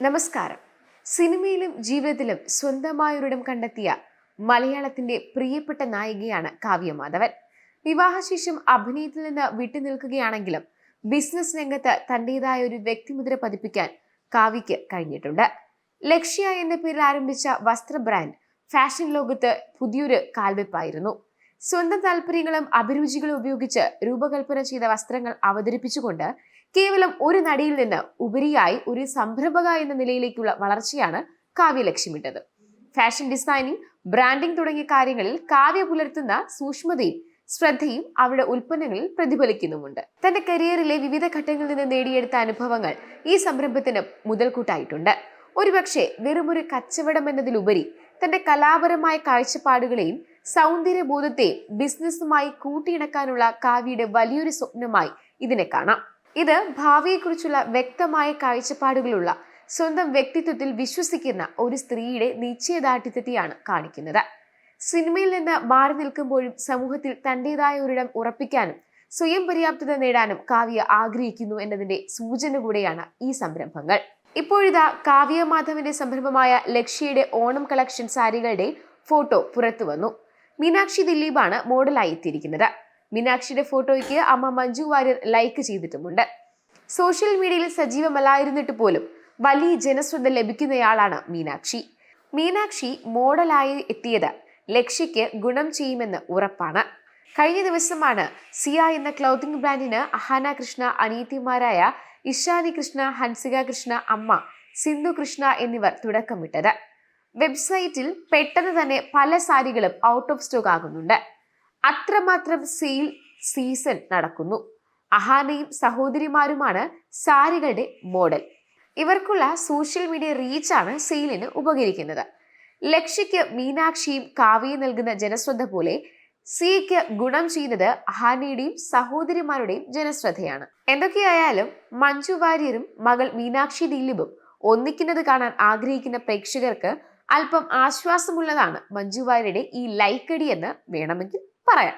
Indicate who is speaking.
Speaker 1: നമസ്കാരം. സിനിമയിലും ജീവിതത്തിലും സ്വന്തമായൊരിടം കണ്ടെത്തിയ മലയാളത്തിന്റെ പ്രിയപ്പെട്ട നായികയാണ് കാവ്യ മാധവൻ വിവാഹശേഷം അഭിനയത്തിൽ നിന്ന് വിട്ടുനിൽക്കുകയാണെങ്കിലും ബിസിനസ് രംഗത്ത് തന്റേതായ ഒരു വ്യക്തിമുദ്ര പതിപ്പിക്കാൻ കാവ്യയ്ക്ക് കഴിഞ്ഞിട്ടുണ്ട്. ലക്ഷ്യ എന്ന പേരിൽ ആരംഭിച്ച വസ്ത്ര ബ്രാൻഡ് ഫാഷൻ ലോകത്ത് പുതിയൊരു കാൽവെപ്പായിരുന്നു. സ്വന്തം താല്പര്യങ്ങളും അഭിരുചികളും ഉപയോഗിച്ച് രൂപകൽപ്പന ചെയ്ത വസ്ത്രങ്ങൾ അവതരിപ്പിച്ചുകൊണ്ട് കേവലം ഒരു നടിയിൽ നിന്ന് ഉപരിയായി ഒരു സംരംഭക എന്ന നിലയിലേക്കുള്ള വളർച്ചയാണ് കാവ്യ ലക്ഷ്യമിട്ടത് ഫാഷൻ ഡിസൈനിങ് ബ്രാൻഡിംഗ് തുടങ്ങിയ കാര്യങ്ങളിൽ കാവ്യ പുലർത്തുന്ന സൂക്ഷ്മതയും ശ്രദ്ധയും അവരുടെ ഉൽപ്പന്നങ്ങളിൽ പ്രതിഫലിക്കുന്നുമുണ്ട്. തന്റെ കരിയറിലെ വിവിധ ഘട്ടങ്ങളിൽ നിന്ന് നേടിയെടുത്ത അനുഭവങ്ങൾ ഈ സംരംഭത്തിന് മുതൽക്കൂട്ടായിട്ടുണ്ട്. ഒരുപക്ഷെ വെറുമൊരു കച്ചവടം എന്നതിലുപരി തന്റെ കലാപരമായ കാഴ്ചപ്പാടുകളെയും സൗന്ദര്യബോധത്തെയും ബിസിനസ്സുമായി കൂട്ടിയിണക്കാനുള്ള കാവ്യയുടെ വലിയൊരു സ്വപ്നമായി ഇതിനെ കാണാം. ഇത് ഭാവിയെക്കുറിച്ചുള്ള വ്യക്തമായ കാഴ്ചപ്പാടുകളുള്ള സ്വന്തം വ്യക്തിത്വത്തിൽ വിശ്വസിക്കുന്ന ഒരു സ്ത്രീയുടെ നിശ്ചയദാർഢ്യത്തെയാണ് കാണിക്കുന്നത്. സിനിമയിൽ നിന്ന് മാറി നിൽക്കുമ്പോഴും സമൂഹത്തിൽ തന്റെതായ ഒരിടം ഉറപ്പിക്കാനും സ്വയം പര്യാപ്തത നേടാനും കാവ്യ ആഗ്രഹിക്കുന്നു എന്നതിന്റെ സൂചന കൂടെയാണ് ഈ സംരംഭങ്ങൾ. ഇപ്പോഴിതാ കാവ്യ മാധവന്റെ സംരംഭമായ ലക്ഷ്യയുടെ ഓണം കളക്ഷൻ സാരികളുടെ ഫോട്ടോ പുറത്തു വന്നു. മീനാക്ഷി ദിലീപാണ് മോഡലായി എത്തിയിരിക്കുന്നത്. മീനാക്ഷിയുടെ ഫോട്ടോയ്ക്ക് അമ്മ മഞ്ജു വാര്യർ ലൈക്ക് ചെയ്തിട്ടുമുണ്ട്. സോഷ്യൽ മീഡിയയിൽ സജീവമല്ലായിരുന്നിട്ട് പോലും വലിയ ജനശ്രദ്ധ ലഭിക്കുന്നയാളാണ് മീനാക്ഷി. മീനാക്ഷി മോഡലായി എത്തിയത് ലക്ഷ്യയ്ക്ക് ഗുണം ചെയ്യുമെന്ന് ഉറപ്പാണ്. കഴിഞ്ഞ ദിവസമാണ് സിയ എന്ന ക്ലോത്തിംഗ് ബ്രാൻഡിന് അഹാന കൃഷ്ണ അനീതിമാരായ ഇഷാനി കൃഷ്ണ ഹൻസിക കൃഷ്ണ അമ്മ സിന്ധു കൃഷ്ണ എന്നിവർ തുടക്കമിട്ടത്. വെബ്സൈറ്റിൽ പെട്ടെന്ന് തന്നെ പല സാരികളും ഔട്ട് ഓഫ് സ്റ്റോക്ക് ആകുന്നുണ്ട്. അത്രമാത്രം സെയിൽ സീസൺ നടക്കുന്നു. അഹാനയും സഹോദരിമാരുമാണ് സാരികളുടെ മോഡൽ ഇവർക്കുള്ള സോഷ്യൽ മീഡിയ റീച്ചാണ് സെയിലിന് ഉപകരിക്കുന്നത്. ലക്ഷ്യയ്ക്ക് മീനാക്ഷിയും കാവ്യയും നൽകുന്ന ജനശ്രദ്ധ പോലെ സിക്ക് ഗുണം ചെയ്യുന്നത് അഹാനയുടെയും സഹോദരിമാരുടെയും ജനശ്രദ്ധയാണ്. എന്തൊക്കെയായാലും മഞ്ജു വാര്യരും മകൾ മീനാക്ഷി ദിലീപും ഒന്നിക്കുന്നത് കാണാൻ ആഗ്രഹിക്കുന്ന പ്രേക്ഷകർക്ക് അല്പം ആശ്വാസമുള്ളതാണ് മഞ്ജു വാര്യരുടെ ഈ ലൈക്കടി എന്ന് വേണമെങ്കിൽ പറയാം.